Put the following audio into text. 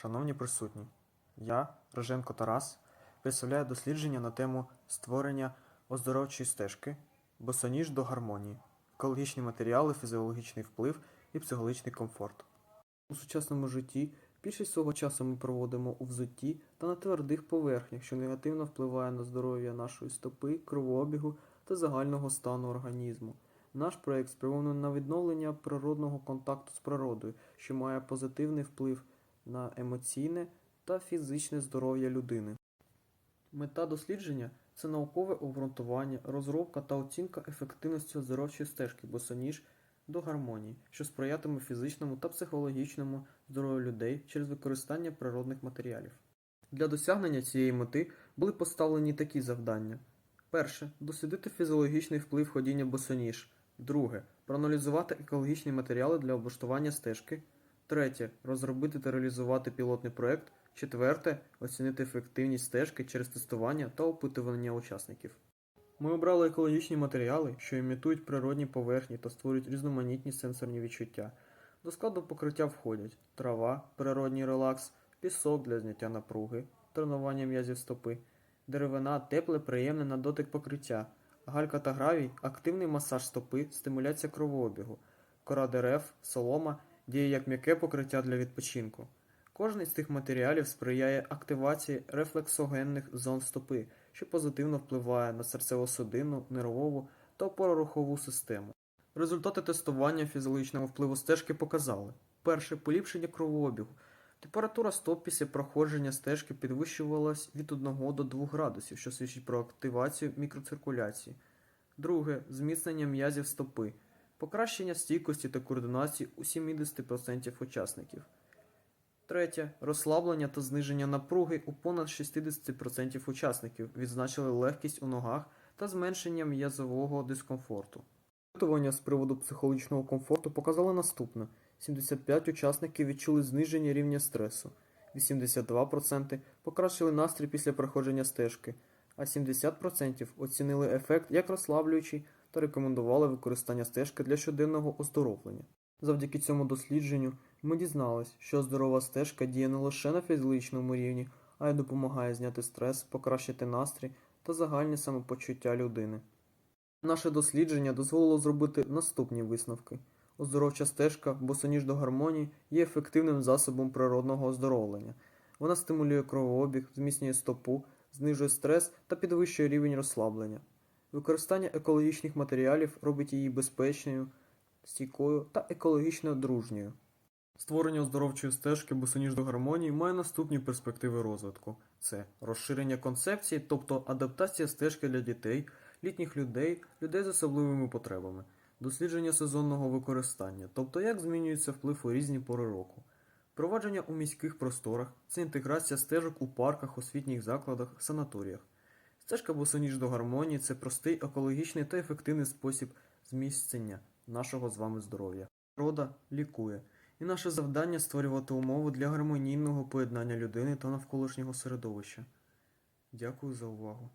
Шановні присутні, я, Роженко Тарас, представляю дослідження на тему створення оздоровчої стежки, босоніж до гармонії, екологічні матеріали, фізіологічний вплив і психологічний комфорт. У сучасному житті більшість свого часу ми проводимо у взутті та на твердих поверхнях, що негативно впливає на здоров'я нашої стопи, кровообігу та загального стану організму. Наш проект спрямований на відновлення природного контакту з природою, що має позитивний вплив на емоційне та фізичне здоров'я людини. Мета дослідження це наукове обґрунтування, розробка та оцінка ефективності оздоровчої стежки босоніж до гармонії, що сприятиме фізичному та психологічному здоров'ю людей через використання природних матеріалів. Для досягнення цієї мети були поставлені такі завдання: перше дослідити фізіологічний вплив ходіння босоніж. Друге проаналізувати екологічні матеріали для облаштування стежки. Третє розробити та реалізувати пілотний проект. Четверте оцінити ефективність стежки через тестування та опитування учасників. Ми обрали екологічні матеріали, що імітують природні поверхні та створюють різноманітні сенсорні відчуття. До складу покриття входять трава, природній релакс, пісок для зняття напруги, тренування м'язів стопи, деревина, тепле, приємне на дотик покриття, галька та гравій, активний масаж стопи, стимуляція кровообігу, кора дерев, солома діє як м'яке покриття для відпочинку. Кожний з цих матеріалів сприяє активації рефлексогенних зон стопи, що позитивно впливає на серцево-судинну, нервову та опорорухову систему. Результати тестування фізіологічного впливу стежки показали: перше поліпшення кровообігу. Температура стоп після проходження стежки підвищувалась від 1 до 2 градусів, що свідчить про активацію мікроциркуляції. Друге зміцнення м'язів стопи, покращення стійкості та координації у 70% учасників. Третє розслаблення та зниження напруги у понад 60% учасників відзначили легкість у ногах та зменшення м'язового дискомфорту. Опитування з приводу психологічного комфорту показало наступне: 75 учасників відчули зниження рівня стресу, 82% покращили настрій після проходження стежки, а 70% оцінили ефект як розслаблюючий та рекомендували використання стежки для щоденного оздоровлення. Завдяки цьому дослідженню ми дізнались, що здорова стежка діє не лише на фізичному рівні, а й допомагає зняти стрес, покращити настрій та загальне самопочуття людини. Наше дослідження дозволило зробити наступні висновки. Оздоровча стежка, босоніж до гармонії, є ефективним засобом природного оздоровлення. Вона стимулює кровообіг, зміцнює стопу, знижує стрес та підвищує рівень розслаблення. Використання екологічних матеріалів робить її безпечною, стійкою та екологічно дружньою. Створення оздоровчої стежки босоніж до гармонії має наступні перспективи розвитку: це розширення концепції, тобто адаптація стежки для дітей, літніх людей, людей з особливими потребами, дослідження сезонного використання, тобто як змінюється вплив у різні пори року, впровадження у міських просторах, це інтеграція стежок у парках, освітніх закладах, санаторіях. Стежка босоніж до гармонії це простий, екологічний та ефективний спосіб зміцнення нашого з вами здоров'я. Природа лікує. І наше завдання створювати умови для гармонійного поєднання людини та навколишнього середовища. Дякую за увагу.